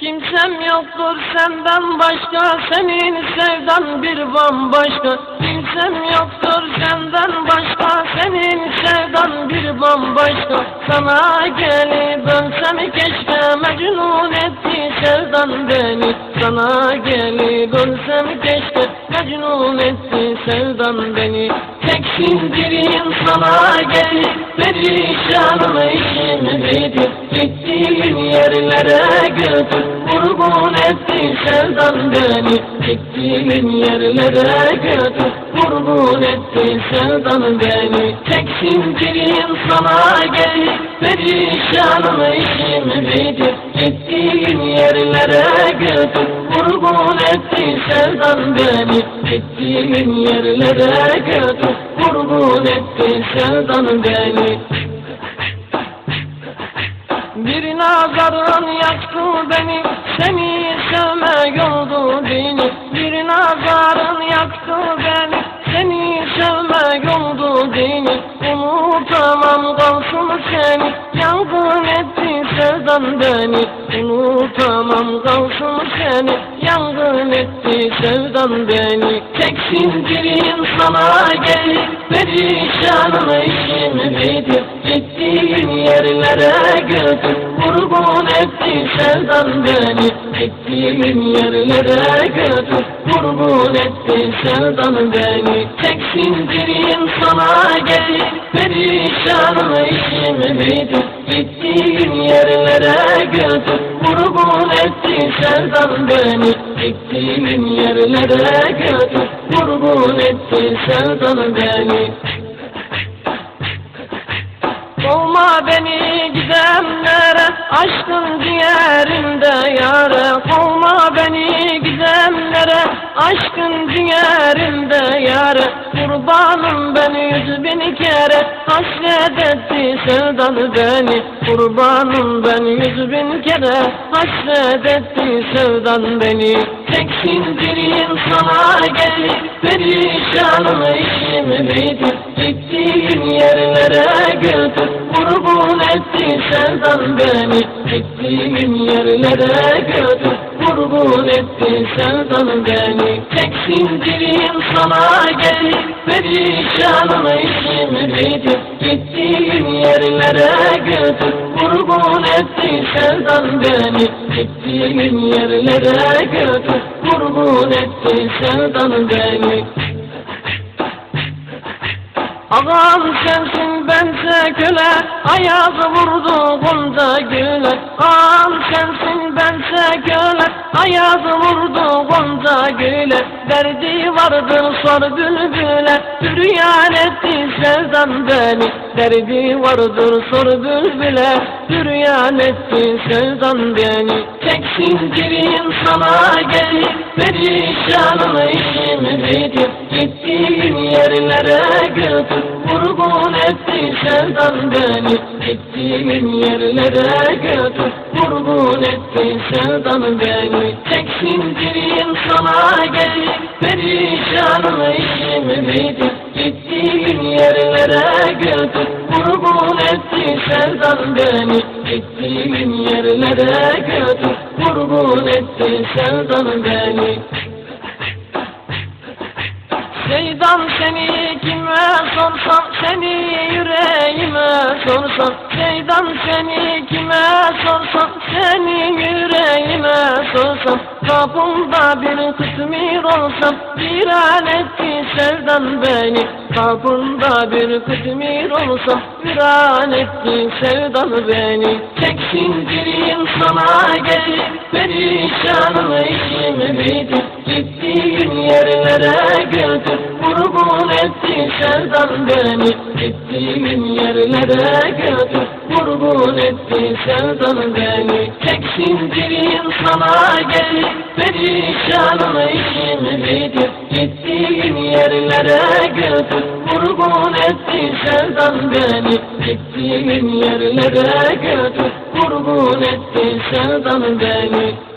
Kimsem yoktur senden başka Senin sevdan bir bambaşka. Kimsem yoktur senden başka Senin sevdan bir bambaşka. Sana gelip ölsem keşke Mecnun etti sevdan beni. Sana gelip ölsem keşke Mecnun etti sevdan beni. Teksin dirin sana gelip Perişanım işim Gittiğin yerlere götür Vurgun etti sevdan beni. Gittiğin yerlere götür Vurgun etti sevdan beni. Teksin dirin sana gelip Perişanım işim bitir Gittiğin yerlere götür Vurgun etti sevdan beni. Gittiğin yerlere götür Vurgun etti sevdan beni bir nazarın yaktı beni Seni sevmek oldu beni. Bir nazarın yaktı beni Seni sevmek oldu beni. Unutamam kalsın seni Yangın etti sevdan beni Unutamam kalsın seni Yangın etti. Sevdan beni Teksin dirin sana gelip Perişanım işim bitir Gittiğin yerlere götür Vurgun etti. Sevdan beni Gittiğin yerlere götür Vurgun etti sevdan beni. Teksin dirin sana gelip Perişanım işim bitir Gittiğin yerlere götür Vurgun etti sevdan beni. Gittiğin yerlere götür Vurgun etti sevdan beni. Beni Aşkın ciğerimde yare Kovma beni gizemlere. Aşkın ciğerimde yare Kurbanım beni yüz bin kere. Hasret etti beni Kurbanım beni yüz bin kere. Hasret etti sevdan beni Teksin dirin sana gelip Perişanım işim bitir Gittiğin yerlere götür sevdan beni Gittiğin yerlere götür. Vurgun etti sevdan beni. Teksin dirin sana gelip Perişanım işim bitir Gittiğin yerlere götür. Vurgun etti sevdan beni. Gittiğin yerlere götür. Vurgun etti sevdan beni Ağam sensin bense köle. Ayazı vurdu gonca güle. Ağam sensin bense köle. Ayazı vurdu gonca güle. Derdi vardır sor bülbüle. Hüryan etti sevdan beni. Derdi vardır sor bülbüle. Hüryan etti sevdan beni. Teksin dirin sana gelip Perişanım işim bitir yerlere götür Vurgun etti sevdan beni. Gittiğin yerlere götür Vurgun etti sevdan beni. Teksin dirin sana gelip Perişanım işim bitir Gittiğin yerlere götür Vurgun etti sevdan beni. Gittiğin yerlere götür Vurgun etti sevdan beni Şeydan seni kime sorsam seni yüreğime sorsam. Şeydan seni kime sorsam seni yüreğime sorsam. Kapımda bir kısmir olsam bir etti sevdan beni Kapımda bir kısmir olsam bir etti sevdan beni. Teksin dirin sana gelip perişanım işim bitir Gittiğin yerlere götür Vurgun etti sevdan beni. Gittiğin yerlere götür Vurgun etti sevdan beni. Teksin dirin sana gelip Perişanım işim bitir Gittiğin yerlere götür Vurgun etti sevdan beni. Gittiğin yerlere götür Vurgun etti sevdan beni